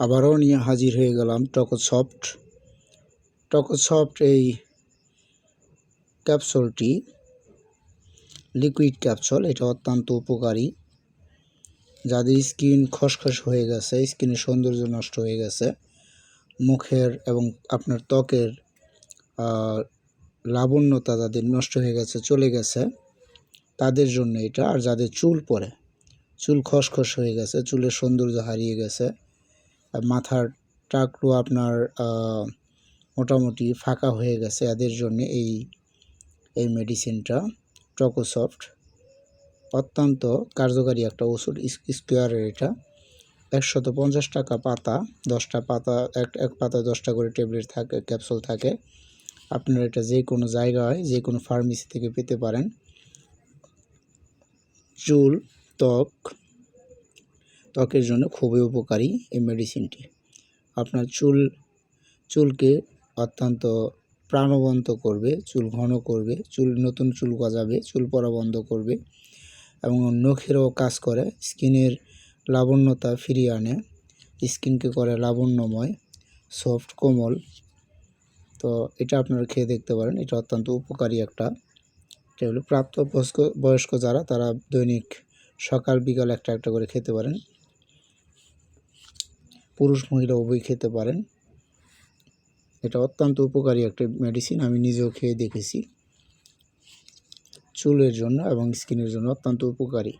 আবারও নিয়ে হাজির হয়ে গেলাম টকো সফট টকো সফট এই ক্যাপসুলটি, লিকুইড ক্যাপসুল, এটা অত্যন্ত উপকারী। যাদের স্কিন খসখস হয়ে গেছে, স্কিনের সৌন্দর্য নষ্ট হয়ে গেছে, মুখের এবং আপনার ত্বকের লাবণ্যতা যাদের নষ্ট হয়ে গেছে, চলে গেছে, তাদের জন্য এটা। আর যাদের চুল পড়ে, চুল খসখস হয়ে গেছে, চুলের সৌন্দর্য হারিয়ে গেছে মাথার টাকলু আপনার মোটামুটি ফাঁকা হয়ে গেছে এদের জন্য এই এই মেডিসিনটা টকোসফট অত্যন্ত কার্যকারী একটা ওষুধ স্কোয়ারের এটা। একশত পঞ্চাশ টাকা পাতা, দশটা পাতা, এক এক পাতা দশটা করে ট্যাবলেট থাকে, ক্যাপসুল থাকে। আপনারা এটা যে কোনো জায়গায়, যে কোনো ফার্মেসি থেকে পেতে পারেন। চুল, ত্বক ত্বকের জন্য খুবই উপকারী এই মেডিসিনটি আপনার চুল, চুলকে অত্যন্ত প্রাণবন্ত করবে, চুল ঘন করবে, চুল নতুন চুল গজাবে, চুল পড়া বন্ধ করবে এবং নখেরও কাজ করে, স্কিনের লাবণ্যতা ফিরিয়ে আনে। স্কিনকে করে লাবণ্যময়, সফট, কোমল। তো এটা আপনারা খেয়ে দেখতে পারেন, এটা অত্যন্ত উপকারী একটা। এটা হলো প্রাপ্ত বয়স্ক বয়স্ক যারা, তারা দৈনিক সকাল, বিকাল একটা একটা করে খেতে পারেন। পুরুষ মহিলা উভয় খেতে পারেন। এটা অত্যন্ত উপকারী একটা মেডিসিন আমি নিজেও খেয়ে দেখেছি। চুলের জন্য এবং স্কিনের জন্য অত্যন্ত উপকারী।